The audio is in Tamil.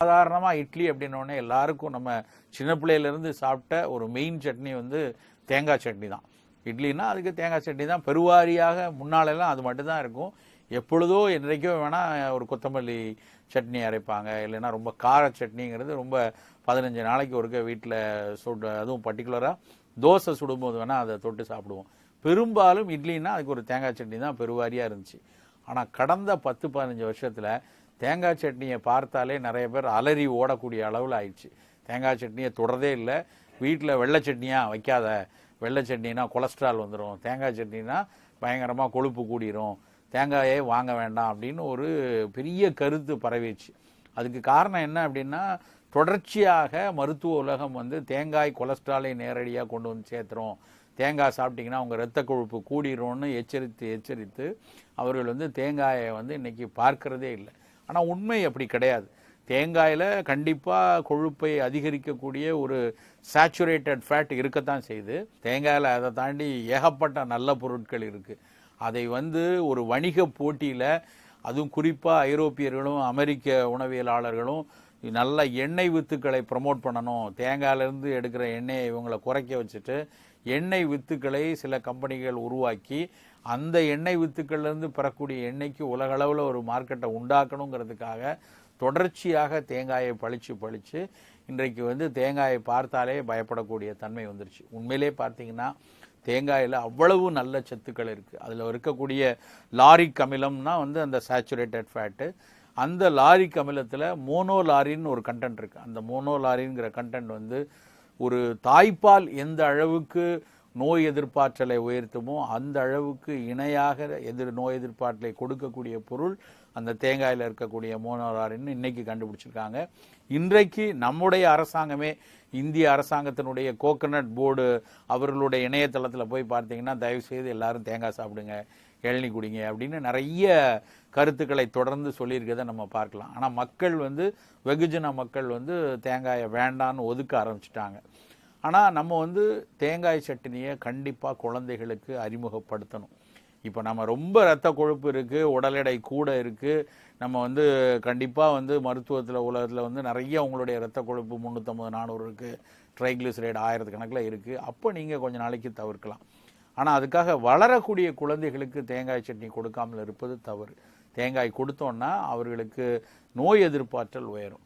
சாதாரணமாக இட்லி அப்படின்னோடனே எல்லாருக்கும் நம்ம சின்ன பிள்ளையிலேருந்து சாப்பிட்ட ஒரு மெயின் சட்னி வந்து தேங்காய் சட்னி தான். இட்லினா அதுக்கு தேங்காய் சட்னி தான். பெருவாரியாக முன்னாலெல்லாம் அது மட்டும்தான் இருக்கும். எப்பொழுதோ என்றைக்கோ வேணால் ஒரு கொத்தமல்லி சட்னி அரைப்பாங்க. இல்லைன்னா ரொம்ப கார சட்னிங்கிறது ரொம்ப பதினஞ்சு நாளைக்கு ஒருக்க வீட்டில் சுடு அதுவும் பர்டிகுலராக தோசை சுடும்போது வேணால் அதை தொட்டு சாப்பிடுவோம். பெரும்பாலும் இட்லின்னா அதுக்கு ஒரு தேங்காய் சட்னி தான் பெருவாரியாக இருந்துச்சு. ஆனால் கடந்த பத்து பதினஞ்சு வருஷத்தில் தேங்காய் சட்னியை பார்த்தாலே நிறைய பேர் அலறி ஓடக்கூடிய அளவில் ஆயிடுச்சு. தேங்காய் சட்னியை தொடரதே இல்லை. வீட்டில் வெள்ளை சட்னியாக வைக்காத. வெள்ளை சட்னினா கொலஸ்ட்ரால் வந்துடும் தேங்காய் சட்னினா பயங்கரமாக கொழுப்பு கூடிரும். தேங்காயே வாங்க வேண்டாம் அப்படின்னு ஒரு பெரிய கருத்து பரவிச்சு அதுக்கு காரணம் என்ன அப்படின்னா தொடர்ச்சியாக மருத்துவ உலகம் வந்து தேங்காய் கொலஸ்ட்ராலை நேரடியாக கொண்டு வந்து சேர்த்துறோம் தேங்காய் சாப்பிட்டிங்கன்னா உங்கள் ரத்த கொழுப்பு கூடிரும்னு எச்சரித்து எச்சரித்து அவர்கள் வந்து தேங்காயை வந்து இன்றைக்கி பார்க்கறதே இல்லை. ஆனால் உண்மை அப்படி கிடையாது. தேங்காயில் கண்டிப்பாக கொழுப்பை அதிகரிக்கக்கூடிய ஒரு சேச்சுரேட்டட் ஃபேட் இருக்கத்தான் செய்யுது. தேங்காயில் அதை தாண்டி ஏகப்பட்ட நல்ல பொருட்கள் இருக்குது அதை வந்து ஒரு வணிக போட்டியில் அதுவும் குறிப்பாக ஐரோப்பியர்களும் அமெரிக்க உணவியலாளர்களும் நல்ல எண்ணெய் வித்துக்களை ப்ரமோட் பண்ணணும். தேங்காயிலேருந்து எடுக்கிற எண்ணெயை இவங்களை குறைக்க வச்சுட்டு எண்ணெய் வித்துக்களை சில கம்பெனிகள் உருவாக்கி அந்த எண்ணெய் வித்துக்கள்லேருந்து பெறக்கூடிய எண்ணெய்க்கு உலகளவில் ஒரு மார்க்கெட்டை உண்டாக்கணுங்கிறதுக்காக தொடர்ச்சியாக தேங்காயை பழிச்சு பழித்து இன்றைக்கு வந்து தேங்காயை பார்த்தாலே பயப்படக்கூடிய தன்மை வந்துருச்சு. உண்மையிலே பார்த்தீங்கன்னா தேங்காயில் அவ்வளவு நல்ல சத்துக்கள் இருக்குது அதில் இருக்கக்கூடிய லாரிக் அமிலம்னா வந்து அந்த சேச்சுரேட்டட் ஃபேட்டு அந்த லாரிக் அமிலத்தில் மோனோலாரின்னு ஒரு கண்டென்ட் இருக்குது அந்த மோனோ லாரிங்கிற கண்டென்ட் வந்து ஒரு தாய்ப்பால் எந்த அளவுக்கு நோய் எதிர்ப்பாற்றலை உயர்த்துமோ அந்த அளவுக்கு இணையாக எதிர் நோய் எதிர்ப்பாற்றலை கொடுக்கக்கூடிய பொருள் அந்த தேங்காயில் இருக்கக்கூடிய மோனோராரின்னு இன்னைக்கு கண்டுபிடிச்சிருக்காங்க. இன்றைக்கு நம்முடைய அரசாங்கமே இந்திய அரசாங்கத்தினுடைய கோகனட் போர்டு அவர்களுடைய இணையதளத்தில் போய் பார்த்தீங்கன்னா தயவுசெய்து எல்லாரும் தேங்காய் சாப்பிடுங்க இளநீ குடிங்க அப்படின்னு நிறைய கருத்துக்களை தொடர்ந்து சொல்லியிருக்கதை நம்ம பார்க்கலாம். ஆனால் மக்கள் வந்து வெகுஜன மக்கள் வந்து தேங்காயை வேண்டான்னு ஒதுக்க ஆரம்பிச்சிட்டாங்க. ஆனால் நம்ம வந்து தேங்காய் சட்னியை கண்டிப்பாக குழந்தைகளுக்கு அறிமுகப்படுத்தணும். இப்போ நம்ம ரொம்ப ரத்த கொழுப்பு இருக்குது உடல் எடை கூட இருக்குது நம்ம வந்து கண்டிப்பாக வந்து மருத்துவத்தில் உலகத்தில் வந்து நிறைய உங்களுடைய ரத்த கொழுப்பு முந்நூற்றம்பது நானூறு இருக்குது ட்ரைக்ளிசரைடு ஆயிரத்து கணக்கில் இருக்குது அப்போ நீங்கள் கொஞ்சம் நாளைக்கு தவிர்க்கலாம். ஆனால் அதுக்காக வளரக்கூடிய குழந்தைகளுக்கு தேங்காய் சட்னி கொடுக்காமல் இருப்பது தவறு. தேங்காய் கொடுத்தோன்னா அவர்களுக்கு நோய் எதிர்ப்பாற்றல் உயரும்.